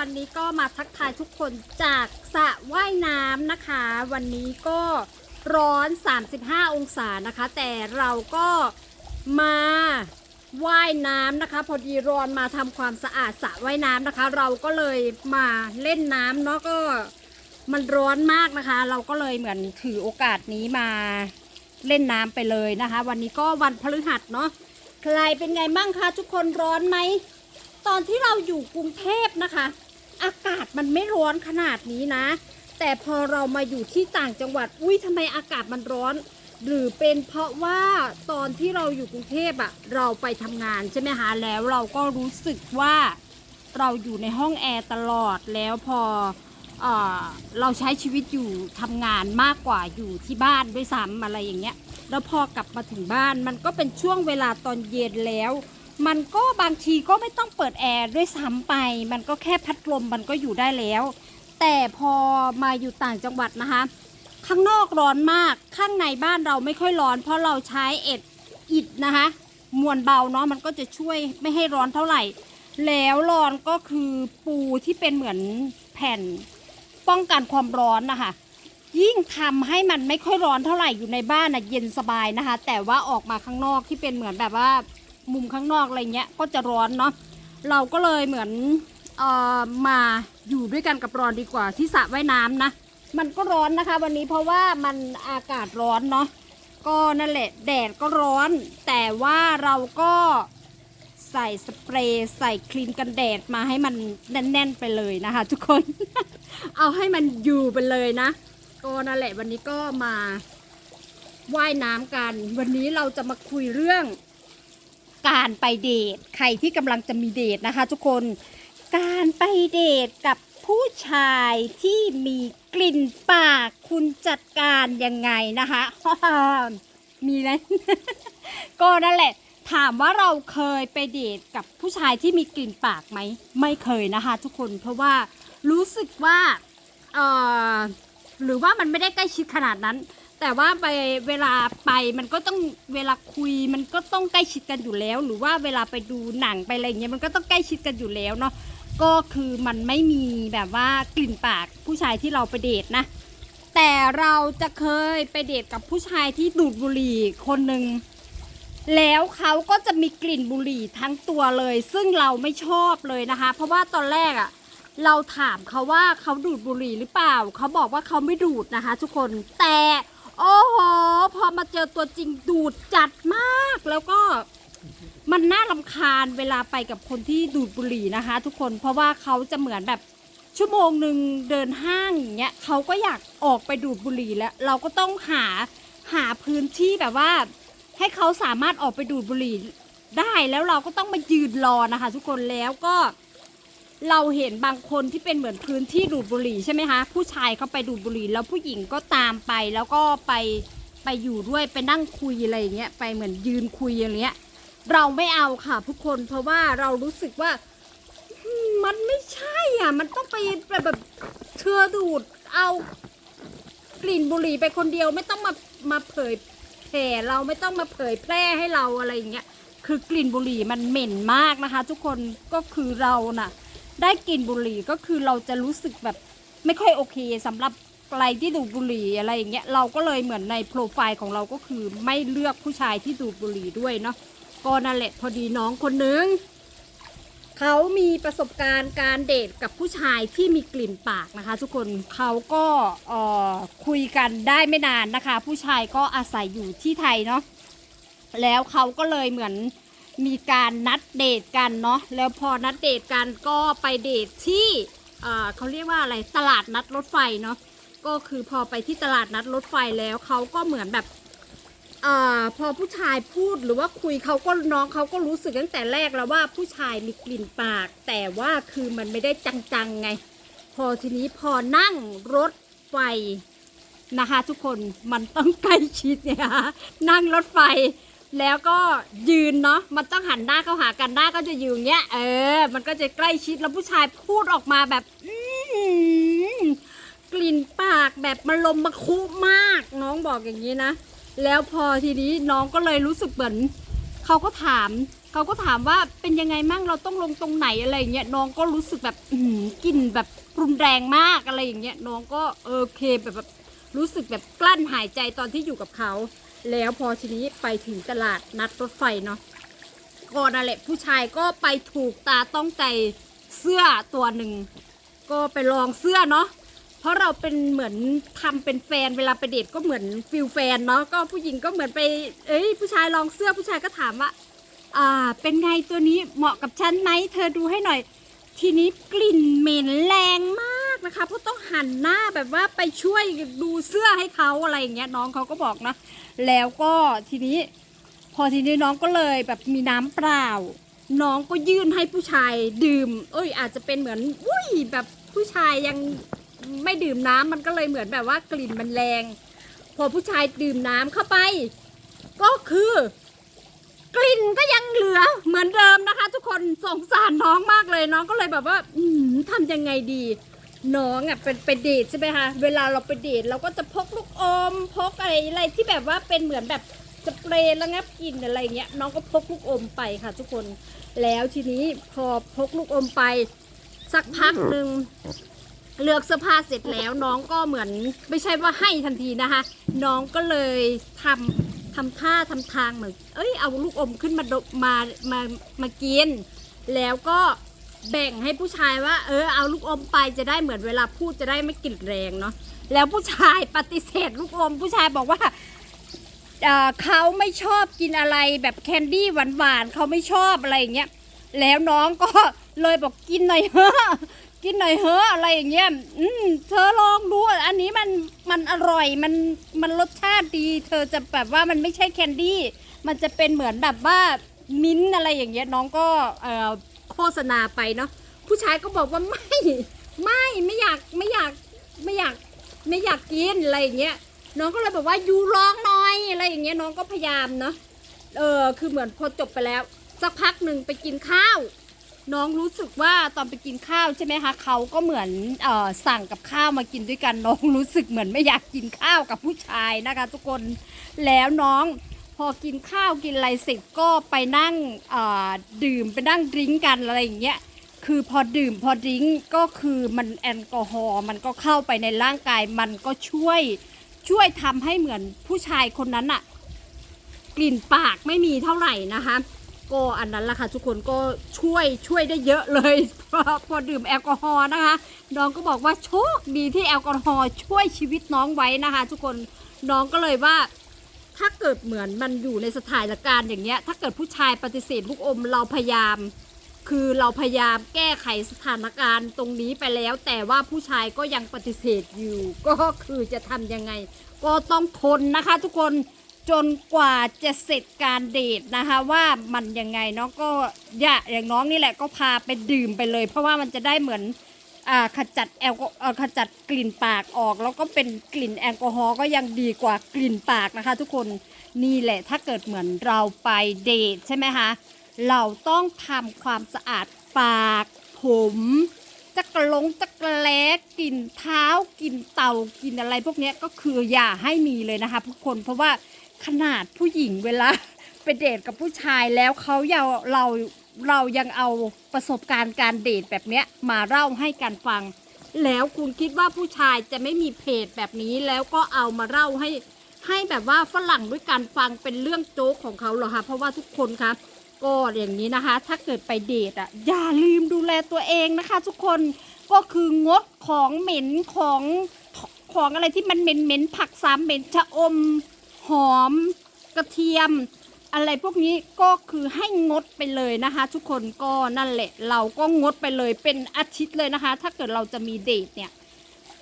วันนี้ก็มาทักทายทุกคนจากสระว่ายน้ำนะคะ วันนี้ก็ร้อน 35 องศานะคะ แต่เราก็มาว่ายน้ำนะคะ พอดีรอนมาทำความสะอาดสระว่ายน้ำนะคะ เราก็เลยมาเล่นน้ำเนาะก็มันร้อนมากนะคะ เราก็เลยเหมือนถือโอกาสนี้มาเล่นน้ำไปเลยนะคะ วันนี้ก็วันพฤหัสเนาะใครเป็นไงบ้างคะทุกคนร้อนไหมตอนที่เราอยู่กรุงเทพนะคะ มันไม่ร้อนขนาดนี้นะ แต่พอเรามาอยู่ที่ต่างจังหวัด อุ้ยทำไมอากาศมันร้อน หรือเป็นเพราะว่าตอนที่เราอยู่กรุงเทพอะเราไปทำงานใช่ไหมคะแล้วเราก็รู้สึกว่าเราอยู่ในห้องแอร์ตลอดแล้วพอเออเราใช้ชีวิตอยู่ทำงานมากกว่าอยู่ที่บ้านด้วยซ้ำอะไรอย่างเงี้ย แล้วพอกลับมาถึงบ้านมันก็เป็นช่วงเวลาตอนเย็นแล้ว มันก็บางทีก็ไม่ต้องเปิดแอร์ด้วยซ้ำไป มันก็แค่พัดลมมันก็อยู่ได้แล้ว แต่พอมาอยู่ต่างจังหวัดนะคะ ข้างนอกร้อนมาก ข้างในบ้านเราไม่ค่อยร้อน เพราะเราใช้เอ็ดอิดนะคะ มวลเบาเนาะ มันก็จะช่วยไม่ให้ร้อนเท่าไหร่ แล้วร้อนก็คือปูที่เป็นเหมือนแผ่นป้องกันความร้อนนะคะยิ่งทำให้มันไม่ค่อยร้อนเท่าไหร่อยู่ในบ้านนะเย็นสบายนะคะ แต่ว่าออกมาข้างนอกที่เป็นเหมือนแบบว่า มุมข้างนอกอะไรเงี้ยก็จะร้อนเนาะเราก็เลยเหมือนเอ่อมาอยู่ด้วยกันกับรอนดีกว่าที่สระว่ายน้ำนะมันก็ร้อนนะคะ วันนี้เพราะว่ามันอากาศร้อนเนาะก็นั่นแหละแดดก็ร้อน แต่ว่าเราก็ใส่สเปรย์ใส่ครีมกันแดดมาให้มันแน่น ๆ ไปเลยนะคะ ทุกคน เอาให้มันอยู่ไปเลยนะก็นั่นแหละวันนี้ก็มาว่ายน้ำกัน วันนี้เราจะมาคุยเรื่อง การไปเดทใครที่กำลังจะมีเดทนะคะทุกคนการไปเดทกับผู้ชายที่มีกลิ่นปากคุณจัดการยังไงนะคะมีไหมก็นั่นแหละ ถามว่าเราเคยไปเดทกับผู้ชายที่มีกลิ่นปากไหมไม่เคยนะคะ ทุกคนเพราะว่ารู้สึกว่าเออหรือว่ามันไม่ได้ใกล้ชิดขนาดนั้น แต่ว่าไปเวลาไปมันก็ต้องเวลาคุยมันก็ต้องใกล้ชิดกันอยู่แล้ว หรือว่าเวลาไปดูหนังไปอะไรเงี้ยมันก็ต้องใกล้ชิดกันอยู่แล้วเนาะก็คือมันไม่มีแบบว่ากลิ่นปากผู้ชายที่เราไปเดทนะ แต่เราจะเคยไปเดทกับผู้ชายที่ดูดบุหรี่คนหนึ่งแล้วเขาก็จะมีกลิ่นบุหรี่ทั้งตัวเลย ซึ่งเราไม่ชอบเลยนะคะ เพราะว่าตอนแรกอะ่ะเราถามเขาว่าเขาดูดบุหรี่หรือเปล่า เขาบอกว่าเขาไม่ดูดนะคะ ทุกคนแต่ โอ้โห พอมาเจอตัวจริงดูดจัดมากแล้วก็มันน่ารำคาญเวลาไปกับคนที่ดูดบุหรี่นะคะ ทุกคนเพราะว่าเขาจะเหมือนแบบชั่วโมงหนึ่งเดินห้างอย่างเงี้ยเขาก็อยากออกไปดูดบุหรี่แล้ว เราก็ต้องหาหาพื้นที่แบบว่า ให้เขาสามารถออกไปดูดบุหรี่ได้แล้วเราก็ต้องมายืนรอนะคะ ทุกคนแล้วก็ เราเห็นบางคนที่เป็นเหมือนพื้นที่ดูดบุหรี่ใช่ไหมคะ ผู้ชายเขาไปดูดบุหรี่แล้วผู้หญิงก็ตามไปแล้วก็ไปไปอยู่ด้วยไปนั่งคุยอะไรอย่างเงี้ยไปเหมือนยืนคุยอย่างเงี้ย เราไม่เอาค่ะทุกคนเพราะว่าเรารู้สึกว่ามันไม่ใช่อะ มันต้องไปแบบเชื่อดูดเอากลิ่นบุหรี่ไปคนเดียวไม่ต้องมามาเผยแผ่เราไม่ต้องมาเผยแพร่ให้เราอะไรอย่างเงี้ยคือกลิ่นบุหรี่มันเหม็นมากนะคะ ทุกคนก็คือเราน่ะ ได้กลิ่นบุหรี่ก็คือเราจะรู้สึกแบบไม่ค่อยโอเคสำหรับใครที่ดูดบุหรี่อะไรอย่างเงี้ยเราก็เลยเหมือนในโปรไฟล์ของเราก็คือไม่เลือกผู้ชายที่ดูดบุหรี่ด้วยเนาะก็นั่นแหละพอดีน้องคนนึงเขามีประสบการณ์การเดทกับผู้ชายที่มีกลิ่นปากนะคะ ทุกคนเขาก็เออคุยกันได้ไม่นานนะคะ ผู้ชายก็อาศัยอยู่ที่ไทยเนาะแล้วเขาก็เลยเหมือน มีการนัดเดทกันเนาะแล้วพอนัดเดทกันก็ไปเดทที่เขาเรียกว่าอะไรตลาดนัดรถไฟเนาะก็คือพอไปที่ตลาดนัดรถไฟแล้วเขาก็เหมือนแบบอพอผู้ชายพูดหรือว่าคุยเขาก็น้องเขาก็รู้สึกตั้งแต่แรกแล้วว่าผู้ชายมีกลิ่นปาก แต่ว่าคือมันไม่ได้จังๆไง พอทีนี้พอนั่งรถไฟนะคะทุกคนมันต้องใกล้ชิดเนี่ยค่ะนั่งรถไฟ แล้วก็ยืนเนาะมันต้องหันหน้าเข้าหากันหน้าก็จะอยู่อย่างเงี้ย เออ มันก็จะใกล้ชิดแล้วผู้ชายพูดออกมาแบบอื้อหือกลิ่นปากแบบมันลมมาคุมาก น้องบอกอย่างนี้นะ แล้วพอทีนี้น้องก็เลยรู้สึกเหมือนเขาก็ถามเขาก็ถามว่าเป็นยังไงมั่งเราต้องลงตรงไหนอะไรอย่างเงี้ยน้องก็รู้สึกแบบอือหือกลิ่นแบบรุนแรงมากอะไรอย่างเงี้ยน้องก็โอเคแบบแบบรู้สึกแบบกลั้นหายใจตอนที่อยู่กับเขา แล้วพอทีนี้ไปถึงตลาดนัดรถไฟเนาะก็นั่นแหละผู้ชายก็ไปถูกตาต้องใจเสื้อตัวหนึ่ง ก็ไปลองเสื้อเนาะเพราะเราเป็นเหมือนทำเป็นแฟนเวลาไปเดทก็เหมือนฟิลแฟนเนาะก็ผู้หญิงก็เหมือนไป เอ้ย ผู้ชายลองเสื้อผู้ชายก็ถามว่า อ่า เป็นไงตัวนี้เหมาะกับฉันไหมเธอดูให้หน่อย ทีนี้กลิ่นเหม็นแรงมากนะคะเพราะต้องหันหน้าแบบว่าไปช่วยดูเสื้อให้เขาอะไรอย่างเงี้ยน้องเขาก็บอกนะ แล้วก็ทีนี้ พอทีนี้น้องก็เลยแบบมีน้ำเปล่า น้องก็ยื่นให้ผู้ชายดื่ม เอ้ย อาจจะเป็นเหมือน อุ้ยแบบผู้ชายยังไม่ดื่มน้ำมันก็เลยเหมือนแบบว่ากลิ่นมันแรง พอผู้ชายดื่มน้ำเข้าไป ก็คือ กลิ่นก็ยังเหลือเหมือนเดิมนะคะ ทุกคนสงสารน้องมากเลยน้องก็เลยแบบว่าอืมทำยังไงดี น้องอะเป็นไปเดทใช่ไหมคะเวลาเราไปเดทเราก็จะพกลูกอมพกอะไรอะไรที่แบบว่าเป็นเหมือนแบบสเปรย์ระงับกลิ่นอะไรเงี้ยน้องก็พกลูกอมไปค่ะทุกคนแล้วทีนี้พอพกลูกอมไป สักพักหนึ่งเลือกเสื้อผ้าเสร็จแล้วน้องก็เหมือนไม่ใช่ว่าให้ทันทีนะคะ น้องก็เลยทำทำท่าทำทางเหมือนเอ้ยเอาลูกอมขึ้นมามมามามากิน แล้วก็ แบ่งให้ผู้ชายว่า เออเอาลูกอมไปจะได้เหมือนเวลาพูดจะได้ไม่กลิ่นแรงเนาะแล้วผู้ชายปฏิเสธลูกอม ผู้ชายบอกว่าเเขาไม่ชอบกินอะไรแบบแคนดี้หวานๆเขาไม่ชอบอะไรอย่างเงี้ยแล้วน้องก็เลยบอกกินหน่อยเถอกินหน่อยเถออะไรอย่างเงี้ยอืมเธอลองดูอันนี้มันมันอร่อยมันมันรสชาติดี เธอจะแบบว่ามันไม่ใช่แคนดี้มันจะเป็นเหมือนแบบว่ามิ้นอะไรอย่างเงี้ยน้องก็เออ ษณาไปเนาะผู้ชายก็บอกว่าไม่ไม่ไม่อยากไม่อยากไม่อยากไม่อยากกินอะไรอย่างเงี้ยน้องก็เลยบอกว่ายูลองหน่อยอะไรอย่างเงี้ยน้องก็พยายามเนาะเออคือเหมือนพอจบไปแล้ว สักพักหนึ่งไปกินข้าว น้องรู้สึกว่าตอนไปกินข้าวใช่ไหมคะเขาก็เหมือนเออสั่งกับข้าวมากินด้วยกันน้องรู้สึกเหมือนไม่อยากกินข้าวกับผู้ชายนะคะ ทุกคนแล้วน้อง อกินข้าวกินอะไรเสร็จก็ไปนั่งดื่มไปนั่งดริ้งกันอะไรอย่างเงี้ยคือพอดื่มพอดริ้งก็คือมันแอลกอฮอล์มันก็เข้าไปในร่างกายมันก็ช่วยช่วยทำให้เหมือนผู้ชายคนนั้นอะกลิ่นปากไม่มีเท่าไหร่นะคะก็อันนั้นแหละค่ะทุกคนก็ช่วยช่วยได้เยอะเลยพอพอดื่มแอลกอฮอล์นะคะ น้องก็บอกว่าโชคดีที่แอลกอฮอล์ช่วยชีวิตน้องไว้นะคะ ทุกคนน้องก็เลยว่า ถ้าเกิดเหมือนมันอยู่ในสถานการณ์อย่างเงี้ย ถ้าเกิดผู้ชายปฏิเสธลูกอมเราพยายาม คือเราพยายามแก้ไขสถานการณ์ตรงนี้ไปแล้ว แต่ว่าผู้ชายก็ยังปฏิเสธอยู่ ก็คือจะทำยังไง ก็ต้องทนนะคะทุกคนจนกว่าจะเสร็จการเดทนะคะ ว่ามันยังไงเนาะก็อย่าอย่างน้องนี่แหละก็พาไปดื่มไปเลย เพราะว่ามันจะได้เหมือน ขจัดแอลกออ่อขจัดกลิ่นปากออก แล้วก็เป็นกลิ่นแอลกอฮอล์ก็ยังดีกว่ากลิ่นปากนะคะ ทุกคนนี่แหละถ้าเกิดเหมือนเราไปเดทใช่ไหมคะเราต้องทำความสะอาดปาก ผมจักรลงจักรแล้กลิ่นเท้ากลิ่นเต่ากลิ่นอะไร พวกนี้ก็คืออย่าให้มีเลยนะคะทุกคนเพราะว่าขนาดผู้หญิงเวลาไปเดทกับผู้ชายแล้วเขาเราเรา เรายังเอาประสบการณ์การเดทแบบเนี้ยมาเล่าให้กันฟัง แล้วคุณคิดว่าผู้ชายจะไม่มีเพจแบบนี้แล้วก็เอามาเล่าให้ให้แบบว่าฝรั่งด้วยการฟังเป็นเรื่องโจ๊กของเขาเหรอคะเพราะว่าทุกคนคะก็อย่างนี้นะคะ ถ้าเกิดไปเดทอะอย่าลืมดูแลตัวเองนะคะ ทุกคนก็คืองดของเหม็นของของอะไรที่มันเหม็นเหม็นผักสามเหม็นชะอม หอม กระเทียม อะไรพวกนี้ก็คือให้งดไปเลยนะคะ ทุกคนก็นั่นแหละเราก็งดไปเลยเป็นอาทิตย์เลยนะคะ ถ้าเกิดเราจะมีเดทเนี่ย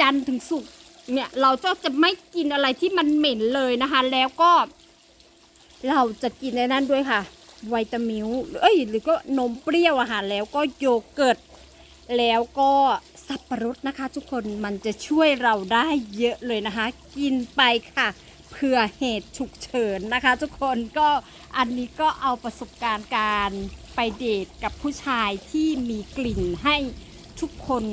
จันถึงศุกเนี่ยเราก็จะไม่กินอะไรที่มันเหม็นเลยนะคะ แล้วก็ เราจะกินในนั้นด้วยค่ะวิตามิลเอ้ยหรือก็นมเปรี้ยวอะค่ะแล้วก็โยเกิร์ตแล้วก็สับปะรดนะคะ ทุกคนมันจะช่วยเราได้เยอะเลยนะคะ กินไปค่ะ เผื่อเหตุฉุกเฉินนะคะ ทุกคนก็อันนี้ก็เอาประสบการณ์การไปเดทกับผู้ชายที่มีกลิ่นให้ทุกคน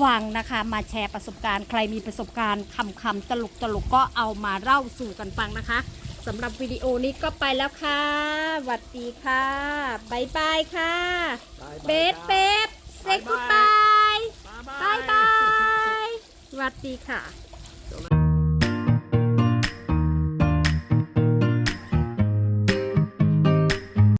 ฟังนะคะ มาแชร์ประสบการณ์ใครมีประสบการณ์คำคำๆตลกตลกๆก็เอามาเล่าสู่กันฟังนะคะสำหรับวิดีโอนี้ก็ไปแล้วค่ะสวัสดีค่ะบายบายค่ะเบสเบสเซ็กกูบายบายบายสวัสดีค่ะ